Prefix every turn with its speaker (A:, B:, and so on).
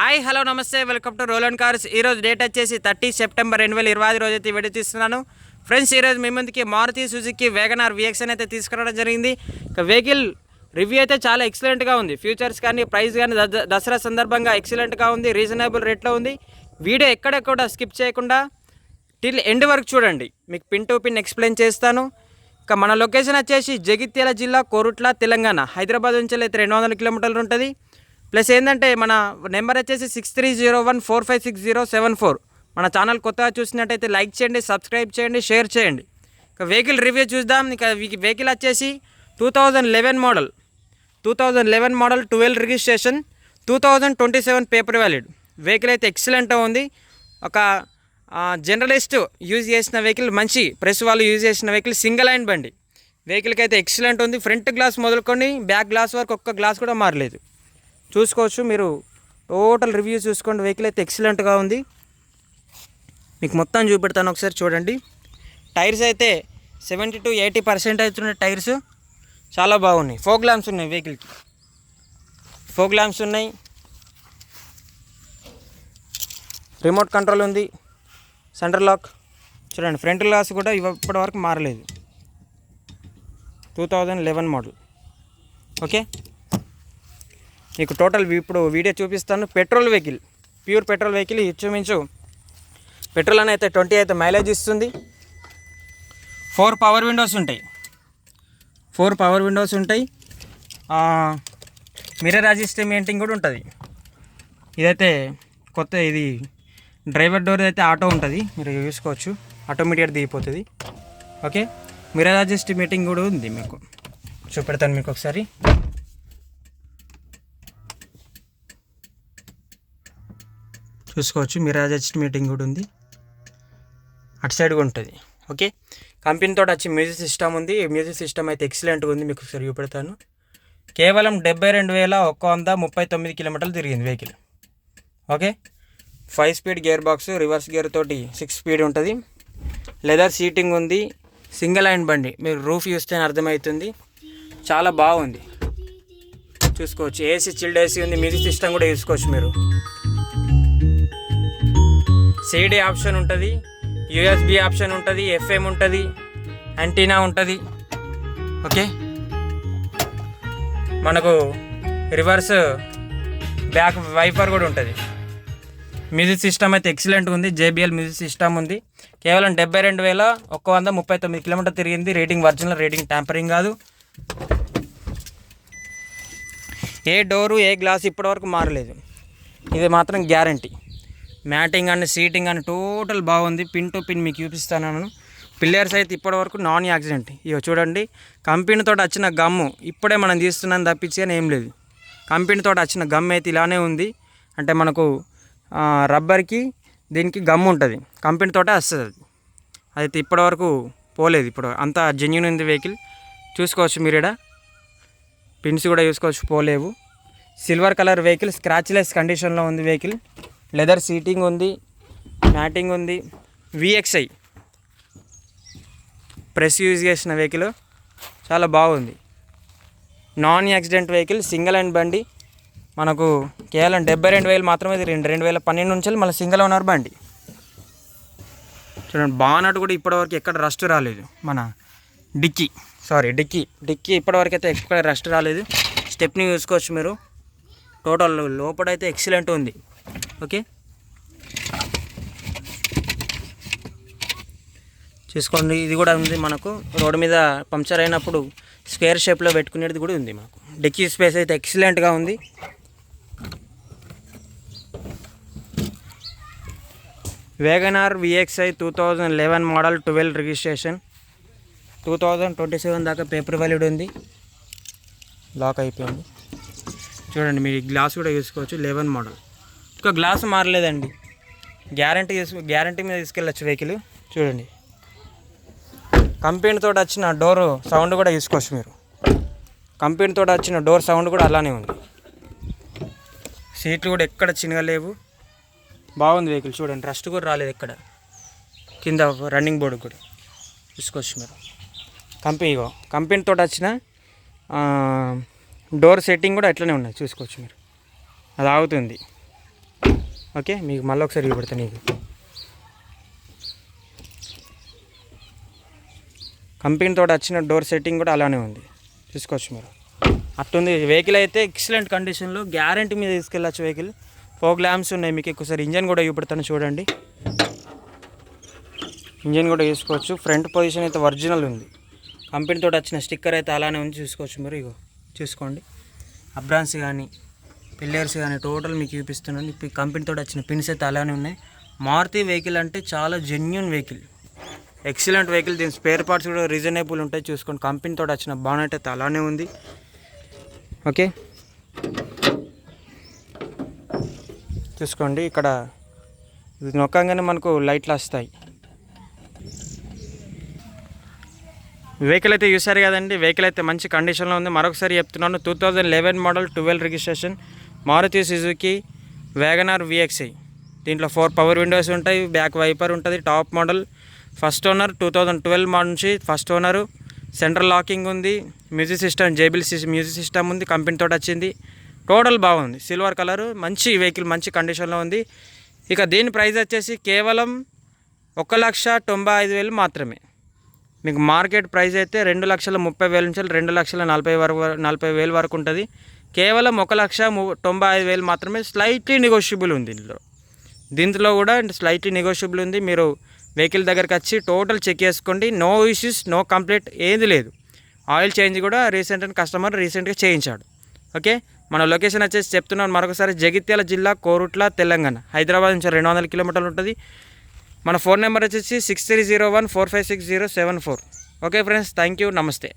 A: Hi hello నమస్తే welcome to Rolan cars. ఈరోజు date వచ్చేసి థర్టీ సెప్టెంబర్ రెండు వేల ఇరవై ఐదు రోజు అయితే వీడియో తీస్తున్నాను. ఫ్రెండ్స్ ఈరోజు మీ ముందుకి మారుతి సుజుకి వేగనార్ విఎక్సన్ అయితే తీసుకురావడం జరిగింది. ఇక వెహికల్ రివ్యూ అయితే చాలా ఎక్సలెంట్గా ఉంది. ఫ్యూచర్స్ కానీ ప్రైస్ కానీ ద- దసరా సందర్భంగా ఎక్సలెంట్గా ఉంది. రీజనబుల్ రేట్లో ఉంది. వీడియో ఎక్కడెక్కడ స్కిప్ చేయకుండా టిల్ ఎండ్ వరకు చూడండి. మీకు పిన్ టు పిన్ ఎక్స్ప్లెయిన్ చేస్తాను. ఇక మన లొకేషన్ వచ్చేసి జగిత్యాల జిల్లా కోరుట్ల తెలంగాణ. హైదరాబాద్ నుంచి అయితే రెండు వందల కిలోమీటర్లు ఉంటుంది. ప్లస్ ఏంటంటే మన నెంబర్ వచ్చేసి six three zero one four five six zero seven four మన ఛానల్ కొత్తగా చూసినట్టయితే లైక్ చేయండి సబ్స్క్రైబ్ చేయండి షేర్ చేయండి. ఇక వెహికల్ రివ్యూ చూద్దాం. ఇక వెహికల్ వచ్చేసి two thousand eleven model two thousand eleven model twelve registration two thousand twenty seven paper valid vehicle అయితే ఎక్సలెంట్గా ఉంది. ఒక జర్నలిస్ట్ యూజ్ చేసిన వెహికల్ మంచి ప్రెస్ వాళ్ళు యూజ్ చేసిన వెహికల్ సింగిల్ లైన్ బండి. వెహికల్కి అయితే ఎక్సలెంట్ ఉంది. ఫ్రంట్ గ్లాస్ మొదలుకొని బ్యాక్ గ్లాస్ వరకు ఒక్క గ్లాస్ కూడా మారలేదు. చూసుకోవచ్చు. మీరు టోటల్ రివ్యూ చూసుకోండి. వెహికల్ అయితే ఎక్సలెంట్గా ఉంది. మీకు మొత్తం చూపెడతాను ఒకసారి చూడండి. టైర్స్ అయితే సెవెంటీ టు ఎయిటీ పర్సెంట్ అవుతున్నాయి టైర్స్. చాలా బాగున్నాయి. ఫోక్ ల్యాంప్స్ ఉన్నాయి వెహికల్కి. ఫోక్ ల్యాంప్స్ ఉన్నాయి. రిమోట్ కంట్రోల్ ఉంది. Centre lock. చూడండి ఫ్రంట్ గ్లాస్ కూడా ఇప్పటి వరకు మారలేదు. Two thousand eleven model. Okay? మీకు టోటల్ ఇప్పుడు వీడియో చూపిస్తాను. Petrol vehicle pure petrol vehicle ఇచ్చుమించు petrol అని అయితే ట్వంటీ అయితే మైలేజ్ ఇస్తుంది. ఫోర్ పవర్ విండోస్ ఉంటాయి. ఫోర్ పవర్ విండోస్ ఉంటాయి. మిర్రర్ అసిస్టెంటింగ్ కూడా ఉంటుంది. ఇదైతే కొత్త ఇది డ్రైవర్ డోర్ అయితే ఆటో ఉంటుంది. మీరు చూసుకోవచ్చు. ఆటోమేటిక్గా దిగిపోతుంది. ఓకే? మిర్రర్ అడ్జస్ట్ మీటింగ్ కూడా ఉంది మీకు. చూపెడతాను మీకు ఒకసారి. చూసుకోవచ్చు. మిరాజ్ అడ్జస్ట్ మీటింగ్ కూడా ఉంది. అటు సైడ్ ఉంటుంది. ఓకే? కంపెనీతో వచ్చి మ్యూజిక్ సిస్టమ్ ఉంది. మ్యూజిక్ సిస్టమ్ అయితే ఎక్సలెంట్గా ఉంది. మీకు ఒకసారి చూపెడతాను. కేవలం డెబ్బై రెండు వేల ఒక్క వంద ముప్పై తొమ్మిది కిలోమీటర్లు తిరిగింది vehicle okay? Five speed gear box reverse gear తోటి సిక్స్ స్పీడ్ ఉంటుంది. లెదర్ సీటింగ్ ఉంది. సింగిల్ లైన్ బండి. మీరు రూఫ్ చూస్తే అర్థమవుతుంది. చాలా బాగుంది. చూసుకోవచ్చు. ఏసీ చిల్డ్ ఏసీ ఉంది. మ్యూజిక్ సిస్టమ్ కూడా చూసుకోవచ్చు మీరు. సిడి ఆప్షన్ ఉంటుంది యూఎస్బి ఆప్షన్ ఉంటుంది ఎఫ్ఎం ఉంటుంది యాంటీనా ఉంటుంది. ఓకే మనకు రివర్స్ బ్యాక్ వైపర్ కూడా ఉంటుంది. మ్యూజిక్ సిస్టమ్ అయితే ఎక్సలెంట్ ఉంది జేబిఎల్ మ్యూజిక్ సిస్టమ్ ఉంది. కేవలం డెబ్బై రెండు వేల ఒక్క వంద ముప్పై తొమ్మిది కిలోమీటర్ తిరిగింది. రేటింగ్ ఒరిజినల్ రేటింగ్ ట్యాంపరింగ్ కాదు. ఏ డోరు ఏ గ్లాస్ ఇప్పటివరకు మారలేదు. ఇది మాత్రం గ్యారంటీ మ్యాటింగ్ అండ్ సీటింగ్ అని టోటల్ బాగుంది. పిన్ టు పిన్ మీకు చూపిస్తాను పిల్లర్స్ అయితే ఇప్పటివరకు నాన్ యాక్సిడెంట్. ఇక చూడండి. కంపెనీతో వచ్చిన గమ్ము ఇప్పుడే మనం తీస్తున్నాను తప్పించి అని ఏం లేదు. కంపెనీతో వచ్చిన గమ్ అయితే ఇలానే ఉంది. అంటే మనకు రబ్బర్కి దీనికి గమ్ ఉంటుంది. కంపెనీతో వస్తుంది అది. అయితే ఇప్పటివరకు పోలేదు ఇప్పుడు. అంత జెన్యున్ ఉంది వెహికల్ చూసుకోవచ్చు మీరు ఇక్కడ పిన్స్ కూడా చూసుకోవచ్చు పోలేవు. సిల్వర్ కలర్ వెహికల్ స్క్రాచ్లెస్ కండిషన్లో ఉంది వెహికల్ లెదర్ సీటింగ్ ఉంది మ్యాటింగ్ ఉంది. విఎక్స్ఐ ప్రెస్ యూజ్ చేసిన వెహికల్ చాలా బాగుంది. Non accident vehicle single and బండి. మనకు కేవలం డెబ్బై రెండు వేలు మాత్రమే తిరిగింది. రెండు వేల పన్నెండు నుంచి మళ్ళీ సింగిల్ ఓనర్ బండి. చూడండి బాగున్నట్టు కూడా ఇప్పటివరకు ఎక్కడ రస్ట్ రాలేదు. మన డిక్కీ సారీ డిక్కీ డిక్కీ ఇప్పటివరకు అయితే ఎక్కడ రస్ట్ రాలేదు. స్టెప్ని చూసుకోవచ్చు మీరు. టోటల్ లోపల అయితే ఎక్సలెంట్ ఉంది. ఓకే? చూసుకోండి ఇది కూడా ఉంది మనకు. రోడ్డు మీద పంక్చర్ అయినప్పుడు స్క్వేర్ షేప్లో పెట్టుకునేది కూడా ఉంది మనకు డిక్కీ స్పేస్ అయితే ఎక్సలెంట్గా ఉంది. Wagon R VXI two thousand eleven model twelve registration. Two thousand twenty seven దాకా పేపర్ వ్యాలిడ్ ఉంది. లాక్ అయిపోయింది. చూడండి మీరు గ్లాస్ కూడా చూసుకోవచ్చు. Eleven model. ఒక గ్లాస్ మారలేదండి. గ్యారంటీ తీసు గ్యారంటీ మీద తీసుకెళ్ళచ్చు వెహికల్. చూడండి. కంపెనీతో వచ్చిన డోర్ సౌండ్ కూడా తీసుకోవచ్చు మీరు. కంపెనీతో వచ్చిన డోర్ సౌండ్ కూడా అలానే ఉంది. సీట్లు కూడా ఎక్కడ చినగలేవు బాగుంది వెహికల్ చూడండి. రస్ట్ కూడా రాలేదు ఎక్కడ. కింద రన్నింగ్ బోర్డు కూడా తీసుకోవచ్చు మీరు. కంపెనీ కంపెనీతో వచ్చిన డోర్ సెట్టింగ్ కూడా ఎట్లనే ఉన్నాయి. చూసుకోవచ్చు మీరు. అది ఆగుతుంది. ఓకే? మీకు మళ్ళీ ఒకసారి చూపెడతాను నీకు. కంపెనీ తోటి వచ్చిన డోర్ సెట్టింగ్ కూడా అలానే ఉంది. చూసుకోవచ్చు మీరు. అట్టుంది. వెహికల్ అయితే ఎక్సలెంట్ కండిషన్లో గ్యారంటీ మీద తీసుకెళ్ళచ్చు వెహికల్ ఫోక్ ల్యాంప్స్ ఉన్నాయి మీకు ఒకసారి ఇంజన్ కూడా చూపెడతాను చూడండి. ఇంజన్ కూడా చూసుకోవచ్చు ఫ్రంట్ పొజిషన్ అయితే ఒరిజినల్ ఉంది. కంపెనీ తోటి వచ్చిన స్టిక్కర్ అయితే అలానే ఉంది. చూసుకోవచ్చు మీరు. ఇగో చూసుకోండి. అబ్రాన్స్ కానీ పిల్లర్స్ కానీ టోటల్ మీకు చూపిస్తున్నాను. ఇప్పుడు కంపెనీ తోటి వచ్చిన పిన్స్ అయితే అలానే ఉన్నాయి. మారుతి వెహికల్ అంటే చాలా జెన్యున్ వెహికల్ ఎక్సలెంట్ వెహికల్ దీని స్పేర్ పార్ట్స్ కూడా రీజనబుల్ ఉంటాయి. చూసుకోండి. కంపెనీ వచ్చిన బానెట్ అయితే అలానే ఉంది. ఓకే చూసుకోండి. ఇక్కడ ఇది నొక్కంగానే మనకు లైట్లు వస్తాయి. వెహికల్ అయితే చూసారు కదండి. వెహికల్ అయితే మంచి కండిషన్లో ఉంది. మరొకసారి చెప్తున్నాను. Two thousand eleven model twelve registration Maruti Suzuki wagon R VXI దీంట్లో ఫోర్ పవర్ విండోస్ ఉంటాయి బ్యాక్ వైపర్ ఉంటుంది top model first owner two thousand twelve నుంచి ఫస్ట్ ఓనరు సెంట్రల్ లాకింగ్ ఉంది music system JBL music system ఉంది company తోటి వచ్చింది. Total బాగుంది silver colour మంచి వెహికల్ మంచి కండిషన్లో ఉంది. ఇక దీని ప్రైస్ వచ్చేసి కేవలం ఒక లక్ష తొంభై ఐదు వేలు మాత్రమే. మీకు మార్కెట్ ప్రైస్ అయితే రెండు లక్షల ముప్పై వేల నుంచి రెండు లక్షల నలభై వరకు నలభై వేలు వరకు ఉంటుంది. కేవలం ఒక లక్ష తొంభై ఐదు వేలు మాత్రమే స్లైట్లీ నెగోషియబుల్ ఉంది ఇందులో. దీంట్లో కూడా స్లైట్లీ నెగోషియబుల్ ఉంది. మీరు వెహికల్ దగ్గరికి వచ్చి టోటల్ చెక్ చేసుకోండి. నో ఇష్యూస్ నో కంప్లైంట్ ఏది లేదు. ఆయిల్ చేంజ్ కూడా రీసెంట్ కస్టమర్ రీసెంట్గా చేయించాడు. ఓకే మన లొకేషన్ వచ్చేసి చెప్తున్నాను. మరొకసారి జగిత్యాల జిల్లా కోరుట్ల తెలంగాణ. హైదరాబాద్ నుంచి రెండు వందల కిలోమీటర్లు ఉంటుంది. మన ఫోన్ నెంబర్ వచ్చేసి six three zero one four five six zero seven four okay friends thank you నమస్తే